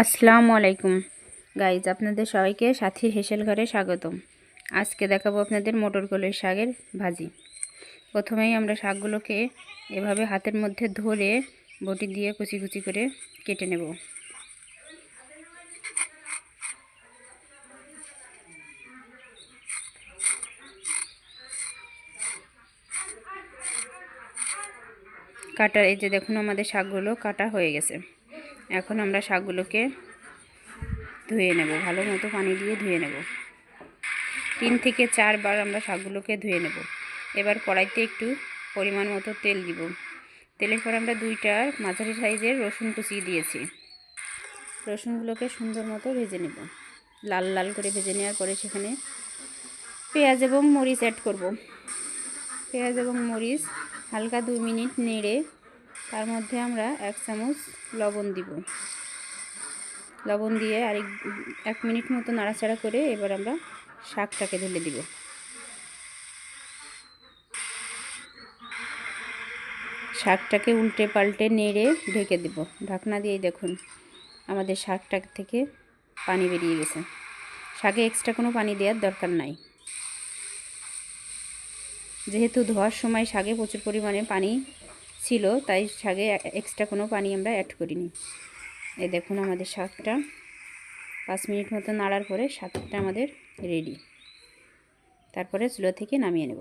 আসসালামু আলাইকুম। গাইজ আপনাদের সবাইকে সাথী হেসেল ঘরে স্বাগতম। আজকে দেখাবো আপনাদের মটর কলের শাকের ভাজি। প্রথমেই আমরা শাকগুলোকে এভাবে হাতের মধ্যে ধরে বটি দিয়ে কুচি কুচি করে কেটে নেব। কাটা এই যে দেখুন, আমাদের শাকগুলো কাটা হয়ে গেছে। এখন আমরা শাকগুলোকে ধুয়ে নেব, ভালো মতো পানি দিয়ে ধুয়ে নেব। তিন থেকে চারবার আমরা শাকগুলোকে ধুয়ে নেব। এবার কড়াইতে একটু পরিমাণ মতো তেল দিব। তেলের পর আমরা দুইটার মাঝারি সাইজের রসুন কুচিয়ে দিয়েছি। রসুনগুলোকে সুন্দর মতো ভেজে নেব। লাল লাল করে ভেজে নেওয়ার পরে সেখানে পেঁয়াজ এবং মরিচ অ্যাড করব। পেঁয়াজ এবং মরিচ হালকা দুই মিনিট নেড়ে তার মধ্যে আমরা এক চামচ লবণ দিব। লবণ দিয়ে আরেক এক মিনিট মতো নাড়াচাড়া করে এবার আমরা শাকটাকে ঢেলে দিব। শাকটাকে উল্টে পাল্টে নেড়ে ঢেকে দেব। ঢাকনা দিয়েই দেখুন আমাদের শাকটা থেকে পানি বেরিয়ে গেছে। শাকে এক্সট্রা কোনো পানি দেওয়ার দরকার নাই। যেহেতু ধোয়ার সময় শাকে প্রচুর পরিমাণে পানি ছিল, তাই শাকে এক্সট্রা কোনো পানি আমরা অ্যাড করিনি। এ দেখুন আমাদের শাকটা। পাঁচ মিনিট মতো নাড়ার পরে শাকটা আমাদের রেডি তারপরে চুলো থেকে নামিয়ে নেব।